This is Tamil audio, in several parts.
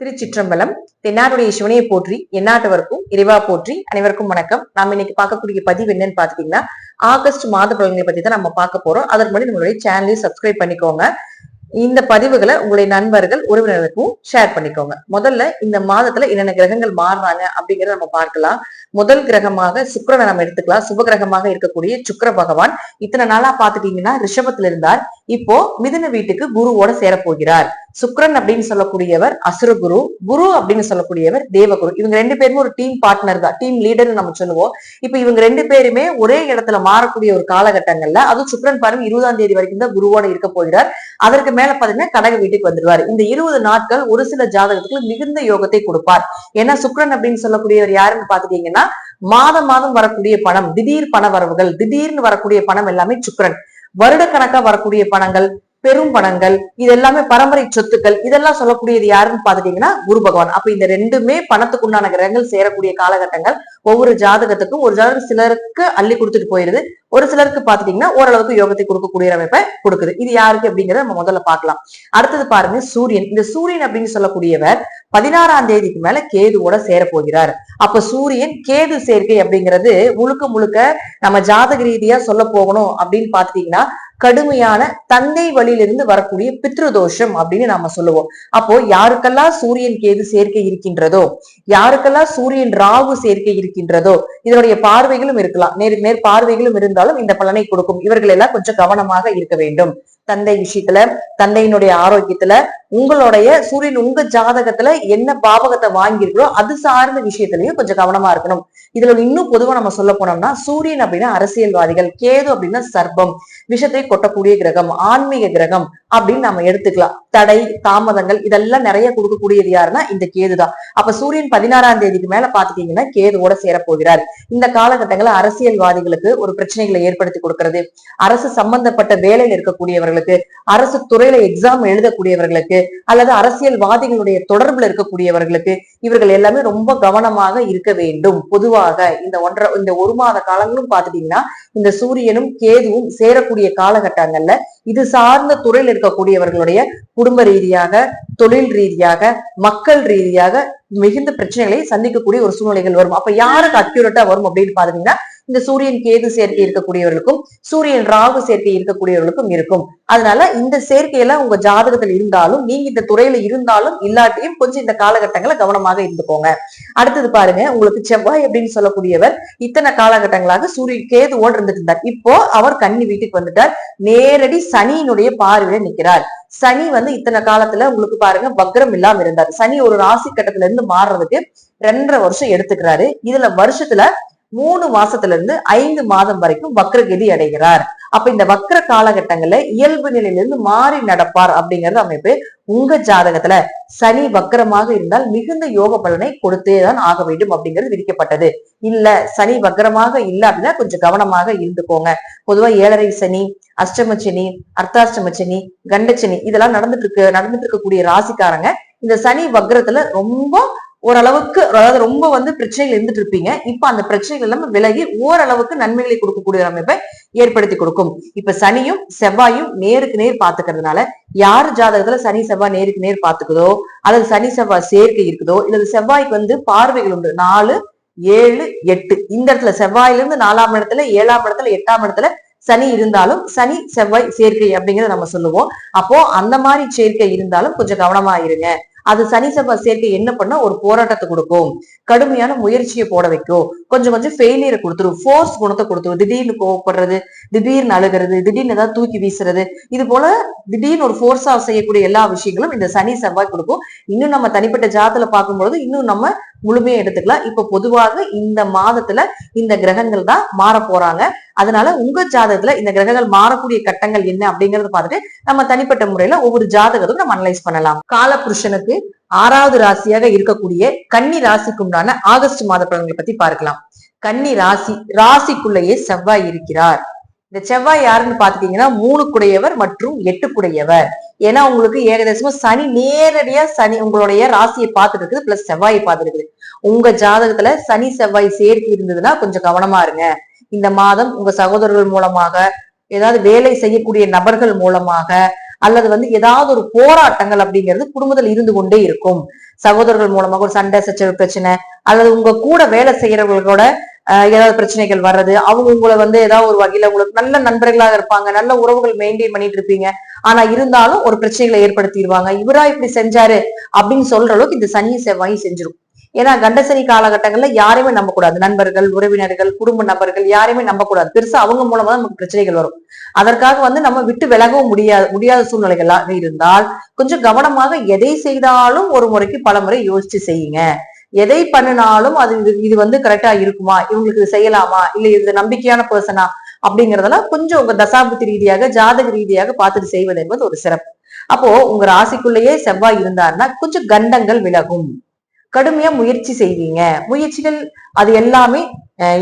திருச்சிற்றம்பலம் தென்னாருடைய சிவனையை போற்றி எந்நாட்டவருக்கும் இறைவா போற்றி அனைவருக்கும் வணக்கம். நாம இன்னைக்கு பார்க்கக்கூடிய பதிவு என்னன்னு பாத்தீங்கன்னா ஆகஸ்ட் மாத பலன்களை பத்தி தான் நம்ம பார்க்க போறோம். அதற்கு முன்னாடி நம்மளுடைய சேனலையும் சப்ஸ்கிரைப் பண்ணிக்கோங்க. இந்த பதிவுகளை உங்களுடைய நண்பர்கள் உறவினர்களுக்கும் ஷேர் பண்ணிக்கோங்க. முதல்ல இந்த மாதத்துல என்னென்ன கிரகங்கள் மாறுறாங்க அப்படிங்கறத நம்ம பார்க்கலாம். முதல் கிரகமாக சுக்கரனை நம்ம எடுத்துக்கலாம். சுப கிரகமாக இருக்கக்கூடிய சுக்கர பகவான் இத்தனை நாளா பாத்துட்டீங்கன்னா ரிஷபத்துல இருந்தார் இப்போ மிதுன வீட்டுக்கு குருவோட சேரப் போகிறார் சுக்ரன் அப்படின்னு சொல்லக்கூடியவர் அசுரகுரு குரு அப்படின்னு சொல்லக்கூடியவர் தேவகுரு. இவங்க ரெண்டு பேருமே ஒரு டீம் பார்ட்னர் தான். டீம் லீடர்னு நம்ம சொல்லுவோம். இப்ப இவங்க ரெண்டு பேருமே ஒரே இடத்துல மாறக்கூடிய ஒரு காலகட்டங்கள்ல அதுவும் சுக்ரன் பாருங்க இருபதாம் தேதி வரைக்கும் தான் குருவோட இருக்க போகிறார். அதற்கு மேல பாத்தீங்கன்னா கடக வீட்டுக்கு வந்துடுவார் இந்த இருபது நாட்கள் ஒரு சில ஜாதகத்துக்கு மிகுந்த யோகத்தை கொடுப்பார். ஏன்னா சுக்ரன் அப்படின்னு சொல்லக்கூடியவர் யாருன்னு பாத்துட்டீங்கன்னா மாதம் மாதம் வரக்கூடிய பணம் திடீர் பண வரவுகள் திடீர்னு வரக்கூடிய பணம் எல்லாமே சுக்கிரன் வருடக்கணக்கா வரக்கூடிய பணங்கள் பெரும் பணங்கள் இது எல்லாமே பரம்பரை சொத்துக்கள் இதெல்லாம் சொல்லக்கூடியது யாருன்னு பாத்துட்டீங்கன்னா குரு பகவான். அப்ப இந்த ரெண்டுமே பணத்துக்கு உண்டான கிரகங்கள் சேரக்கூடிய காலகட்டங்கள் ஒவ்வொரு ஜாதகத்துக்கும் ஒரு ஜாதகம் சிலருக்கு அள்ளி கொடுத்துட்டு போயிருது. ஒரு சிலருக்கு பாத்துட்டீங்கன்னா ஓரளவுக்கு யோகத்தை கொடுக்கக்கூடிய அமைப்பை கொடுக்குது. இது யாருக்கு அப்படிங்கறத நம்ம முதல்ல பாக்கலாம் அடுத்தது பாருங்க சூரியன். இந்த சூரியன் அப்படின்னு சொல்லக்கூடியவர் பதினாறாம் தேதிக்கு மேல கேதுவோட சேர போகிறார் அப்ப சூரியன் கேது சேர்க்கை அப்படிங்கிறது முழுக்க முழுக்க நம்ம ஜாதக ரீதியா சொல்ல போகணும் அப்படின்னு பாத்துட்டீங்கன்னா கடுமையான தந்தை வழியிலிருந்து வரக்கூடிய பித்ருதோஷம் அப்படின்னு நாம சொல்லுவோம். அப்போ யாருக்கெல்லாம் சூரியன் கேது சேர்க்கை இருக்கின்றதோ யாருக்கெல்லாம் சூரியன் ராகு சேர்க்கை இருக்கின்றதோ இதனுடைய பார்வைகளும் இருக்கலாம். நேருக்கு நேர் பார்வைகளும் இருந்தாலும் இந்த பலனை கொடுக்கும். இவர்கள் எல்லாம் கொஞ்சம் கவனமாக இருக்க வேண்டும். தந்தை விஷயத்துல தந்தையினுடைய ஆரோக்கியத்துல உங்களுடைய சூரியன் உங்க ஜாதகத்துல என்ன பாவகத்தை வாங்கியிருக்கிறோ அது சார்ந்த விஷயத்திலயும் கொஞ்சம் கவனமா இருக்கணும். இதுல இன்னும் பொதுவா நம்ம சொல்ல போனோம்னா சூரியன் அப்படின்னா அரசியல்வாதிகள் கேது அப்படின்னா சர்ப்பம் விஷத்தை கொட்டக்கூடிய கிரகம் ஆன்மீக கிரகம் அப்படின்னு நம்ம எடுத்துக்கலாம். தடை தாமதங்கள் இதெல்லாம் நிறைய கொடுக்கக்கூடியது யாருன்னா இந்த கேதுதான். அப்ப சூரியன் பதினாறாம் தேதிக்கு மேல பாத்துட்டீங்கன்னா கேதுவோட சேரப்போகிறார். இந்த காலகட்டங்களை அரசியல்வாதிகளுக்கு ஒரு பிரச்சனைகளை ஏற்படுத்தி கொடுக்கிறது. அரசு சம்பந்தப்பட்ட வேலையில் இருக்கக்கூடியவர்களுக்கு அரசு துறையில எக்ஸாம் எழுதக்கூடியவர்களுக்கு அல்லது அரசியல்வாதிகளுடைய தொடர்புல இருக்கக்கூடியவர்களுக்கு இவர்கள் எல்லாமே ரொம்ப கவனமாக இருக்க வேண்டும். பொதுவாக இந்த ஒன்றரை இந்த ஒரு மாத காலங்களும் பாத்துட்டீங்கன்னா இந்த சூரியனும் கேதுவும் சேரக்கூடிய காலகட்டங்கள்ல இது சார்ந்த துறையில் இருக்கக்கூடியவர்களுடைய குடும்ப ரீதியாக தொழில் ரீதியாக மக்கள் ரீதியாக மிகுந்த பிரச்சனைகளை சந்திக்கக்கூடிய ஒரு சூழ்நிலைகள் வரும். அப்ப யாருக்கு அக்யூரேட்டா வரும் அப்படின்னு பாத்தீங்கன்னா இந்த சூரியன் கேது சேர்க்கை இருக்கக்கூடியவர்களுக்கும் சூரியன் ராகு சேர்க்கை இருக்கக்கூடியவர்களுக்கும் இருக்கும். அதனால இந்த சேர்க்கையெல்லாம் உங்க ஜாதகத்தில் இருந்தாலும் நீங்க இந்த துறையில இருந்தாலும் இல்லாட்டியும் கொஞ்சம் இந்த காலகட்டங்களை கவனமாக இருந்துக்கோங்க. அடுத்தது பாருங்க உங்களுக்கு செவ்வாய் அப்படின்னு சொல்லக்கூடியவர் இத்தனை காலகட்டங்களாக சூரியன் கேதுவோடு இருந்துட்டு இருந்தார். இப்போ அவர் கன்னி வீட்டுக்கு வந்துட்டார். நேரடி சனியினுடைய பார்வையில நிக்கிறார். சனி வந்து இத்தனை காலத்துல உங்களுக்கு பாருங்க வக்ரம் இல்லாம இருந்தார். சனி ஒரு ராசி கட்டத்துல இருந்து மாறுறதுக்கு ரெண்டரை வருஷம் எடுத்துக்கிறாரு. இதுல வருஷத்துல மூணு மாசத்துல இருந்து ஐந்து மாதம் வரைக்கும் வக்ரகதி அடைகிறார். அப்ப இந்த வக்ர காலகட்டங்கள்ல இயல்பு நிலையிலிருந்து மாறி நடப்பார் அப்படிங்கறது அமைப்பு உங்க ஜாதகத்துல சனி வக்கரமாக இருந்தால் மிகுந்த யோக பலனை கொடுத்தேதான் ஆக வேண்டும் அப்படிங்கிறது விதிக்கப்பட்டது. இல்ல சனி வக்கரமாக இல்ல அப்படின்னா கொஞ்சம் கவனமாக இருந்துக்கோங்க. பொதுவா ஏழரை சனி அஷ்டம சனி அர்த்தாஷ்டம சனி கண்டச்சனி இதெல்லாம் நடந்துட்டு இருக்கு நடந்துட்டு இருக்கக்கூடிய ராசிக்காரங்க இந்த சனி வக்ரத்துல ரொம்ப ஓரளவுக்கு அதாவது ரொம்ப வந்து பிரச்சனைகள் இருந்துட்டு இருப்பீங்க. இப்ப அந்த பிரச்சனைகள் எல்லாமே விலகி ஓரளவுக்கு நன்மைகளை கொடுக்கக்கூடிய அமைப்பை ஏற்படுத்தி கொடுக்கும். இப்ப சனியும் செவ்வாயும் நேருக்கு நேர் பாத்துக்கிறதுனால யார் ஜாதகத்துல சனி செவ்வாய் நேருக்கு நேர் பாத்துக்குதோ அல்லது சனி செவ்வாய் சேர்க்கை இருக்குதோ இல்லது செவ்வாய்க்கு வந்து பார்வைகள் உண்டு. நாலு ஏழு எட்டு. இந்த இடத்துல செவ்வாயில இருந்து நாலாம் இடத்துல ஏழாம் இடத்துல எட்டாம் இடத்துல சனி இருந்தாலும் சனி செவ்வாய் சேர்க்கை அப்படிங்கறத நம்ம சொல்லுவோம். அப்போ அந்த மாதிரி சேர்க்கை இருந்தாலும் கொஞ்சம் கவனமா இருங்க. அது சனி செவ்வாய் சேர்க்கை என்ன பண்ணா ஒரு போராட்டத்தை கொடுக்கும். கடுமையான முயற்சியை போட வைக்கும். கொஞ்சம் கொஞ்சம் ஃபெயிலியரை கொடுத்துரும். ஃபோர்ஸ் குணத்தை கொடுத்துரும். திடீர்னு கோவப்படுறது திடீர்னு அழுகிறது திடீர்னு ஏதாவது தூக்கி வீசுறது. இது போல திடீர்னு ஒரு ஃபோர்ஸா செய்யக்கூடிய எல்லா விஷயங்களும் இந்த சனி செவ்வாய் கொடுக்கும். இன்னும் நம்ம தனிப்பட்ட ஜாதத்துல பார்க்கும்பொழுது இன்னும் நம்ம முழுமையா எடுத்துக்கலாம். இப்ப பொதுவாக இந்த மாதத்துல இந்த கிரகங்கள் தான் மாற போறாங்க. அதனால உங்க ஜாதகத்துல இந்த கிரகங்கள் மாறக்கூடிய கட்டங்கள் என்ன அப்படிங்கறத பார்த்துட்டு நம்ம தனிப்பட்ட முறையில ஒவ்வொரு ஜாதகத்தையும் நம்ம அனலைஸ் பண்ணலாம். காலபுருஷனுக்கு ஆறாவது ராசியாக இருக்கக்கூடிய கன்னி ராசிக்கு உண்டான ஆகஸ்ட் மாத பலன்களை பத்தி பார்க்கலாம். கன்னி ராசி ராசிக்குள்ளேயே செவ்வாய் இருக்கிறார். இந்த செவ்வாய் யாருன்னு பாத்துட்டீங்கன்னா மூணு குடையவர் மற்றும் எட்டு குடையவர். ஏன்னா உங்களுக்கு ஏகதேசமா சனி நேரடியா சனி உங்களுடைய ராசியை பார்த்துட்டு இருக்குது பிளஸ் செவ்வாயை பார்த்துட்டு இருக்குது. உங்க ஜாதகத்துல சனி செவ்வாய் சேர்க்கை இருந்ததுன்னா கொஞ்சம் கவனமா இருங்க. இந்த மாதம் உங்க சகோதரர்கள் மூலமாக ஏதாவது வேலை செய்யக்கூடிய நபர்கள் மூலமாக அல்லது வந்து ஏதாவது ஒரு போராட்டங்கள் அப்படிங்கிறது குடும்பத்தில் இருந்து கொண்டே இருக்கும். சகோதரர்கள் மூலமாக ஒரு சண்டை சச்சரவு பிரச்சனை அல்லது உங்க கூட வேலை செய்யறவர்களோட ஏதாவது பிரச்சனைகள் வர்றது அவங்க உங்களை வந்து ஏதாவது ஒரு வகையில உங்களுக்கு நல்ல நண்பர்களாக இருப்பாங்க நல்ல உறவுகள் மெயின்டைன் பண்ணிட்டு இருப்பீங்க. ஆனா இருந்தாலும் ஒரு பிரச்சனைகளை ஏற்படுத்திடுவாங்க. இவரா இப்படி செஞ்சாரு அப்படின்னு சொல்ற அளவுக்கு இந்த சனி செவ்வாய் செஞ்சிரும். ஏன்னா கண்டசனி காலகட்டங்கள்ல யாரையுமே நம்பக்கூடாது. நண்பர்கள் உறவினர்கள் குடும்ப நபர்கள் யாரையுமே நம்பக்கூடாது. பெருசா அவங்க மூலமா தான் நமக்கு பிரச்சனைகள் வரும். அதற்காக வந்து நம்ம விட்டு விலகவும் முடியாது முடியாத சூழ்நிலைகளாக இருந்தால் கொஞ்சம் கவனமாக எதை செய்தாலும் ஒரு முறைக்கு பல முறை யோசிச்சு செய்யுங்க. எதை பண்ணினாலும் அது இது இது வந்து கரெக்டா இருக்குமா? இவங்களுக்கு இது செய்யலாமா? இல்ல இது நம்பிக்கையான பர்சனா அப்படிங்கறதெல்லாம் கொஞ்சம் உங்க தசாபுத்தி ரீதியாக ஜாதக ரீதியாக பார்த்துட்டு செய்வது என்பது ஒரு சிறப்பு. அப்போ உங்க ராசிக்குள்ளேயே செவ்வாய் இருந்தாருன்னா கொஞ்சம் கண்டங்கள் விலகும். கடுமையா முயற்சி செய்வீங்க. முயற்சிகள் அது எல்லாமே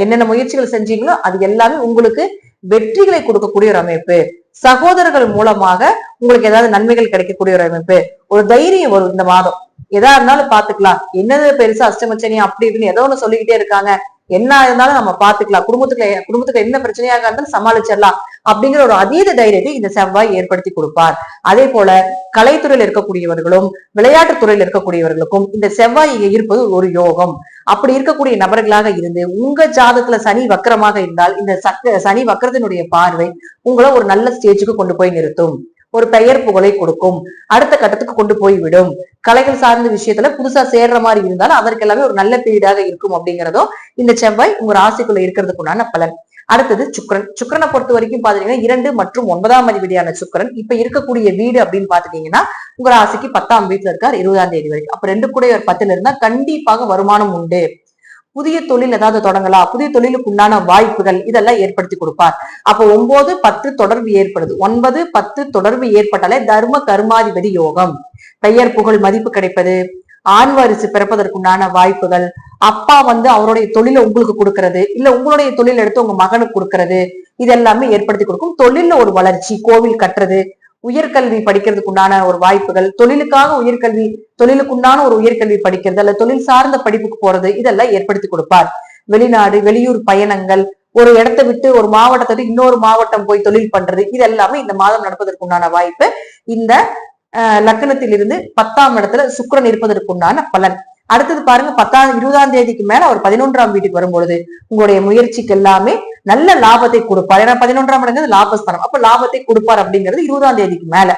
என்னென்ன முயற்சிகள் செஞ்சீங்களோ அது எல்லாமே உங்களுக்கு வெற்றிகளை கொடுக்கக்கூடிய ஒரு அமைப்பு. சகோதரர்கள் மூலமாக உங்களுக்கு ஏதாவது நன்மைகள் கிடைக்கக்கூடிய ஒரு அமைப்பு. ஒரு தைரியம் வரும் இந்த மாதம். எதா இருந்தாலும் பாத்துக்கலாம். என்னது பெருசா அஷ்டமச்சனி அப்படி இப்படின்னு ஏதோ ஒண்ணு சொல்லிக்கிட்டே இருக்காங்க. என்ன இருந்தாலும் நம்ம பாத்துக்கலாம். குடும்பத்துக்குள்ள குடும்பத்துக்கு என்ன பிரச்சனையாக இருந்தாலும் சமாளிச்சிடலாம். அப்படிங்கிற ஒரு அதீத தைரியத்தை இந்த செவ்வாய் ஏற்படுத்தி கொடுப்பார். அதே போல கலைத்துறையில் இருக்கக்கூடியவர்களும் விளையாட்டு துறையில் இருக்கக்கூடியவர்களுக்கும் இந்த செவ்வாய் இங்க இருப்பது ஒரு யோகம். அப்படி இருக்கக்கூடிய நபர்களாக இருந்து உங்க ஜாதத்துல சனி வக்கரமாக இருந்தால் இந்த சக்க சனி வக்கரத்தினுடைய பார்வை உங்களை ஒரு நல்ல ஸ்டேஜுக்கு கொண்டு போய் நிறுத்தும். ஒரு பெயர் புகழை கொடுக்கும். அடுத்த கட்டத்துக்கு கொண்டு போய் விடும் கலைகள் சார்ந்த விஷயத்துல புதுசா சேர்ற மாதிரி இருந்தாலும் அதற்கு எல்லாமே ஒரு நல்ல பீரியடாக இருக்கும் அப்படிங்கிறதோ இந்த செவ்வாய் உங்க ராசிக்குள்ள இருக்கிறதுக்குண்டான பலன். அடுத்தது சுக்கரன். சுக்கரனை பொறுத்த வரைக்கும் பாத்தீங்கன்னா இரண்டு மற்றும் ஒன்பதாம் அதிபதியான சுக்கிரன். இப்ப இருக்கக்கூடிய வீடு அப்படின்னு பாத்துட்டீங்கன்னா உங்க ராசிக்கு பத்தாம் வீட்டுல இருக்கார் இருபதாம் தேதி வரைக்கும். அப்ப ரெண்டு கூட ஒரு பத்துல இருந்தா கண்டிப்பாக வருமானம் உண்டு. புதிய தொழில் ஏதாவது தொடங்கலாம். புதிய தொழிலுக்கு உண்டான வாய்ப்புகள் இதெல்லாம் ஏற்படுத்தி கொடுப்பார். அப்போ ஒன்பது பத்து தொடர்பு ஏற்படுது. ஒன்பது பத்து தொடர்பு ஏற்பட்டாலே தர்ம கர்மாதிபதி யோகம். பெயர் புகழ் மதிப்பு கிடைப்பது. ஆண் வாரிசு பிறப்பதற்குண்டான வாய்ப்புகள். அப்பா வந்து அவருடைய தொழிலை உங்களுக்கு கொடுக்கறது. இல்ல உங்களுடைய தொழில் எடுத்து உங்க மகனுக்கு கொடுக்கறது. இது எல்லாமே ஏற்படுத்தி கொடுக்கும். தொழில்ல ஒரு வளர்ச்சி கோவில் கட்டுறது. உயர்கல்வி படிக்கிறதுக்கு உண்டான ஒரு வாய்ப்புகள் தொழிலுக்காக உயர்கல்வி தொழிலுக்குண்டான ஒரு உயர்கல்வி படிக்கிறது அல்ல தொழில் சார்ந்த படிப்புக்கு போறது இதெல்லாம் ஏற்படுத்தி கொடுப்பார். வெளிநாடு வெளியூர் பயணங்கள் ஒரு இடத்தை விட்டு ஒரு மாவட்டத்தை இன்னொரு மாவட்டம் போய் தொழில் பண்றது இது எல்லாமே இந்த மாதம் நடப்பதற்கு உண்டான வாய்ப்பு. இந்த அஹ், லக்னத்திலிருந்து பத்தாம் இடத்துல சுக்கிரன் இருப்பதற்குண்டான பலன். அடுத்தது பாருங்க பத்தாம் இருபதாம் தேதிக்கு மேல அவர் பதினொன்றாம் வீட்டுக்கு வரும்பொழுது உங்களுடைய முயற்சிக்கு எல்லாமே நல்ல லாபத்தை கொடுப்பார். ஏன்னா பதினொன்றாம் இடங்கிறது லாபஸ்தானம். அப்ப லாபத்தை கொடுப்பார் அப்படிங்கிறது இருபதாம் தேதிக்கு மேல.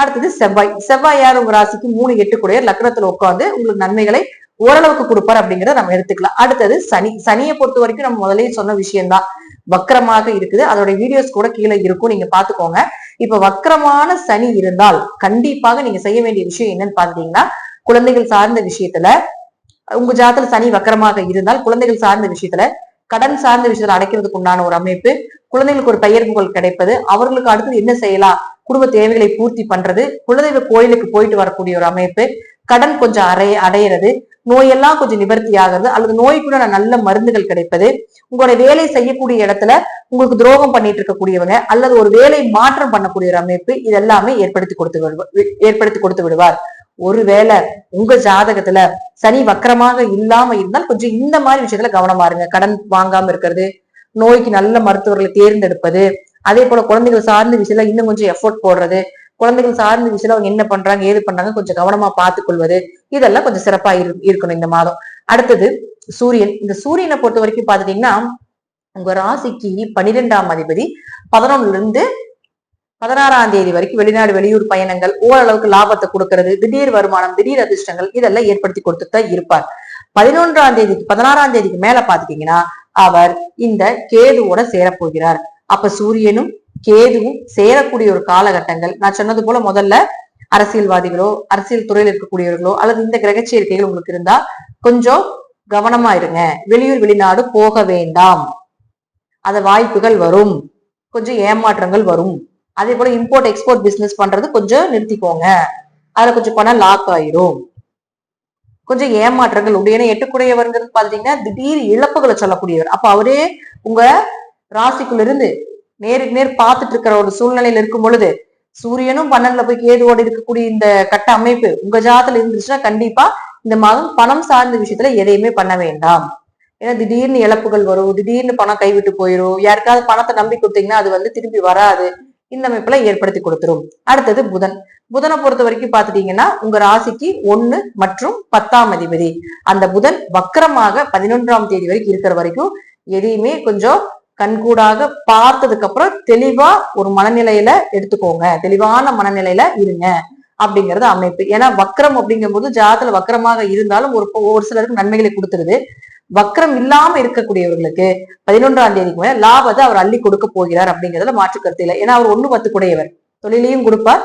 அடுத்தது செவ்வாய். செவ்வாய் யார் உங்க ராசிக்கு? மூணு எட்டு கூடிய லக்னத்துல உட்காந்து உங்களுக்கு நன்மைகளை ஓரளவுக்கு கொடுப்பார் அப்படிங்கறத நம்ம எடுத்துக்கலாம். அடுத்தது சனி. சனியை பொறுத்த வரைக்கும் நம்ம முதலே சொன்ன விஷயம்தான். வக்கரமாக இருக்குது. அதோட வீடியோஸ் கூட கீழே இருக்கும். நீங்க பாத்துக்கோங்க இப்ப வக்கரமான சனி இருந்தால் கண்டிப்பாக நீங்க செய்ய வேண்டிய விஷயம் என்னன்னு பாத்தீங்கன்னா குழந்தைகள் சார்ந்த விஷயத்துல உங்க ஜாதத்துல சனி வக்கரமாக இருந்தால் குழந்தைகள் சார்ந்த விஷயத்துல கடன் சார்ந்த விஷயத்துல அடைக்கிறதுக்கு உண்டான ஒரு அமைப்பு குழந்தைகளுக்கு ஒரு பெயர் புகழ் கிடைப்பது அவர்களுக்கு அடுத்தது என்ன செய்யலாம்? குடும்ப தேவைகளை பூர்த்தி பண்றது குலதெய்வ கோயிலுக்கு போயிட்டு வரக்கூடிய ஒரு அமைப்பு கடன் கொஞ்சம் அடைய அடையிறது நோயெல்லாம் கொஞ்சம் நிவர்த்தி ஆகிறது அல்லது நோய்க்குள்ள நல்ல மருந்துகள் கிடைப்பது உங்களுடைய வேலை செய்யக்கூடிய இடத்துல உங்களுக்கு துரோகம் பண்ணிட்டு இருக்கக்கூடியவங்க அல்லது ஒரு வேலை மாற்றம் பண்ணக்கூடிய ஒரு அமைப்பு இதெல்லாமே ஏற்படுத்தி கொடுத்து விடுவா- ஏற்படுத்தி கொடுத்து விடுவார். ஒருவேளை உங்க ஜாதகத்துல சனி வக்கரமாக இல்லாம இருந்தால் கொஞ்சம் இந்த மாதிரி விஷயத்துல கவனமா இருங்க. கடன் வாங்காம இருக்கிறது நோய்க்கு நல்ல மருத்துவர்களை தேர்ந்தெடுப்பது அதே போல குழந்தைகள் சார்ந்த விஷயத்துல இன்னும் கொஞ்சம் எஃபோர்ட் போடுறது குழந்தைகள் சார்ந்த விஷயத்துல அவங்க என்ன பண்றாங்க ஏது பண்றாங்க கொஞ்சம் கவனமா பார்த்து கொள்வது இதெல்லாம் கொஞ்சம் சிறப்பா இரு இருக்கணும் இந்த மாதம். அடுத்தது சூரியன். இந்த சூரியனை பொறுத்த வரைக்கும் பாத்துட்டீங்கன்னா உங்க ராசிக்கு பன்னிரெண்டாம் அதிபதி பதினொன்னுல இருந்து பதினாறாம் தேதி வரைக்கும் வெளிநாடு வெளியூர் பயணங்கள் ஓரளவுக்கு லாபத்தை கொடுக்கறது திடீர் வருமானம் திடீர் அதிர்ஷ்டங்கள் இதெல்லாம் ஏற்படுத்தி கொடுத்துட்டு தான் இருப்பார். பதினொன்றாம் தேதி பதினாறாம் தேதிக்கு மேல பாத்துட்டீங்கன்னா அவர் இந்த கேதுவோட சேரப்போகிறார். அப்ப சூரியனும் கேதுவும் சேரக்கூடிய ஒரு காலகட்டங்கள் நான் சொன்னது போல முதல்ல அரசியல்வாதிகளோ அரசியல் துறையில் இருக்கக்கூடியவர்களோ அல்லது இந்த கிரக சேர்க்கைகள் உங்களுக்கு இருந்தா கொஞ்சம் கவனமா இருங்க. வெளியூர் வெளிநாடு போக வேண்டாம். அது வாய்ப்புகள் வரும். கொஞ்சம் ஏமாற்றங்கள் வரும். அதே போல இம்போர்ட் எக்ஸ்போர்ட் பிசினஸ் பண்றது கொஞ்சம் நிறுத்திக்கோங்க. அதுல கொஞ்சம் பணம் லாக் ஆயிரும். கொஞ்சம் ஏமாற்றங்கள் உண்டு ஏன்னா எட்டுக்குடையவர்ங்கிறது பாத்தீங்கன்னா திடீர் இழப்புகளை சொல்லக்கூடியவர். அப்ப அவரே உங்க ராசிக்குள்ள இருந்து நேருக்கு நேர் பார்த்துட்டு இருக்கிற ஒரு சூழ்நிலையில இருக்கும் பொழுது சூரியனும் பன்னெண்டுல போய் கேதுவோடு இருக்கக்கூடிய இந்த கட்ட அமைப்பு உங்க ஜாதத்துல இருந்துச்சுன்னா கண்டிப்பா இந்த மாதம் பணம் சார்ந்த விஷயத்துல எதையுமே பண்ண வேண்டாம். ஏன்னா திடீர்னு இழப்புகள் வரும் திடீர்னு பணம் கைவிட்டு போயிடும் யாருக்காவது பணத்தை நம்பி கொடுத்தீங்கன்னா அது வந்து திரும்பி வராது. இந்த அமைப்புல ஏற்படுத்தி கொடுத்துரும். அடுத்தது புதன். புதனை பொறுத்த வரைக்கும் பாத்துட்டீங்கன்னா உங்க ராசிக்கு ஒன்னு மற்றும் பத்தாம் அதிபதி. அந்த புதன் வக்கரமாக பதினொன்றாம் தேதி வரைக்கும் இருக்கிற வரைக்கும் எதையுமே கொஞ்சம் கண்கூடாக பார்த்ததுக்கு அப்புறம் தெளிவா ஒரு மனநிலையில எடுத்துக்கோங்க. தெளிவான மனநிலையில இருங்க. அப்படிங்கறது அமைப்பு. ஏன்னா வக்கரம் அப்படிங்கும் போது ஜாதத்துல வக்கரமாக இருந்தாலும் ஒரு ஒரு சிலருக்கு நன்மைகளை கொடுத்துருது. வக்கரம் இல்லாம இருக்கக்கூடியவர்களுக்கு பதினொன்றாம் தேதிக்கு மேல லாபத்தை அவர் அள்ளி கொடுக்க போகிறார் அப்படிங்கறதுல மாற்று கருத்து இல்லை. ஏன்னா அவர் ஒண்ணு பத்து கூடையவர் தொழிலையும் கொடுப்பார்.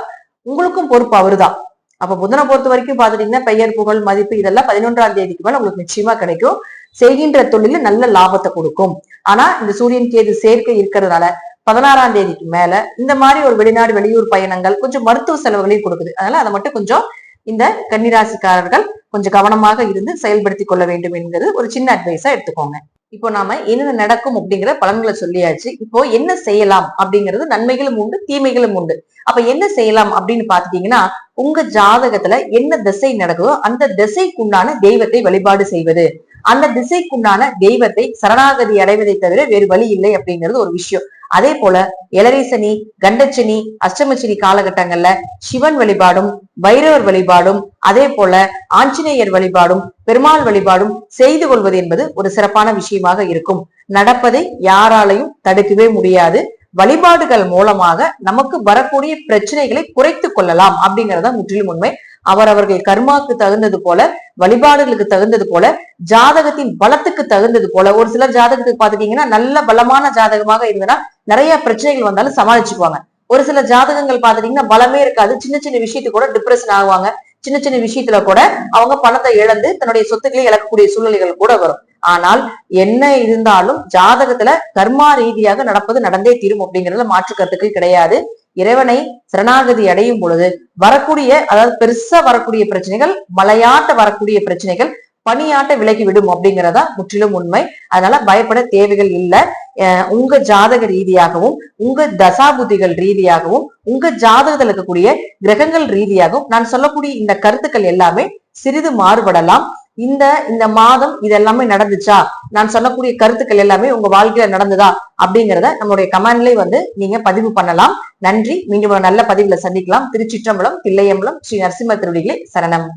உங்களுக்கும் பொறுப்பு அவருதான். அப்ப புதனை பொறுத்த வரைக்கும் பாத்துட்டீங்கன்னா பெயர் புகழ் மதிப்பு இதெல்லாம் பதினொன்றாம் தேதிக்கு மேல உங்களுக்கு நிச்சயமா கிடைக்கும். செய்கின்ற தொழில நல்ல லாபத்தை கொடுக்கும். ஆனா இந்த சூரியன் கேது சேர்க்கை இருக்கிறதுனால பதினாறாம் தேதிக்கு மேல இந்த மாதிரி ஒரு வெளிநாடு வெளியூர் பயணங்கள் கொஞ்சம் மருத்துவ செலவுகளையும் கொடுக்குது. அதனால அதை மட்டும் கொஞ்சம் இந்த கன்னிராசிக்காரர்கள் கொஞ்சம் கவனமாக இருந்து செயல்படுத்தி கொள்ள வேண்டும் என்கிறது ஒரு சின்ன அட்வைஸா எடுத்துக்கோங்க. இப்போ நாம என்ன நடக்கும் அப்படிங்கிற பலன்களை சொல்லியாச்சு. இப்போ என்ன செய்யலாம் அப்படிங்கிறது நன்மைகளும் உண்டு தீமைகளும் உண்டு. அப்ப என்ன செய்யலாம் அப்படின்னு பாத்துட்டீங்கன்னா உங்க ஜாதகத்துல என்ன திசை நடக்குதோ அந்த திசைக்குண்டான தெய்வத்தை வழிபாடு செய்வது. அந்த திசைக்குண்டான தெய்வத்தை சரணாகதி அடைவதை தவிர வேறு வழி இல்லை அப்படிங்கிறது ஒரு விஷயம். அதே போல எலரேசனி கண்டச்சனி அஷ்டமச்சனி காலகட்டங்கள்ல சிவன் வழிபாடும் பைரவர் வழிபாடும் அதே போல ஆஞ்சநேயர் வழிபாடும் பெருமாள் வழிபாடும் செய்து கொள்வது என்பது ஒரு சிறப்பான விஷயமாக இருக்கும். நடப்பதை யாராலையும் தடுக்கவே முடியாது. வழிபாடுகள் மூலமாக நமக்கு வரக்கூடிய பிரச்சனைகளை குறைத்து கொள்ளலாம் அப்படிங்கறத முற்றிலும் உண்மை. அவர் அவர்கள் கர்மாவுக்கு தகுந்தது போல வழிபாடுகளுக்கு தகுந்தது போல ஜாதகத்தின் பலத்துக்கு தகுந்தது போல ஒரு சிலர் ஜாதகத்துக்கு பாத்துட்டீங்கன்னா நல்ல பலமான ஜாதகமாக இருந்ததுன்னா நிறைய பிரச்சனைகள் வந்தாலும் சமாளிச்சுக்குவாங்க. ஒரு சில ஜாதகங்கள் பாத்துட்டீங்கன்னா பலமே இருக்காது. சின்ன சின்ன விஷயத்துக்கு கூட டிப்ரெஷன் ஆகுவாங்க. சின்ன சின்ன விஷயத்துல கூட அவங்க பணத்தை இழந்து தன்னுடைய சொத்துக்களை இழக்கக்கூடிய சூழ்நிலைகள் கூட வரும். ஆனால் என்ன இருந்தாலும் ஜாதகத்துல கர்மா ரீதியாக நடப்பது நடந்தே தீரும் அப்படிங்கறதுல மாற்று கருத்துக்கள் கிடையாது. இறைவனை சரணாகதி அடையும் பொழுது வரக்கூடிய அதாவது பெருசா வரக்கூடிய பிரச்சனைகள் மலையாட்ட வரக்கூடிய பிரச்சனைகள் பணியாட்ட விலகி விடும் அப்படிங்கிறதா முற்றிலும் உண்மை. அதனால பயப்பட தேவைகள் இல்லை. உங்க ஜாதக ரீதியாகவும் உங்க தசாபுதிகள் ரீதியாகவும் உங்க ஜாதகத்தில் இருக்கக்கூடிய கிரகங்கள் ரீதியாகவும் நான் சொல்லக்கூடிய இந்த கருத்துக்கள் எல்லாமே சிறிது மாறுபடலாம். இந்த இந்த மாதம் இதெல்லாமே நடந்துச்சா? நான் சொல்லக்கூடிய கருத்துக்கள் எல்லாமே உங்க வாழ்க்கையில நடந்ததா? அப்படிங்கிறத நம்மளுடைய கமெண்ட்லயே வந்து நீங்க பதிவு பண்ணலாம். நன்றி. மீண்டும் ஒரு நல்ல பதிவுல சந்திக்கலாம். திருச்சிற்றம்பலம் தில்லையம்பலம் ஸ்ரீ நரசிம்ம திருடிகளே சரணம்.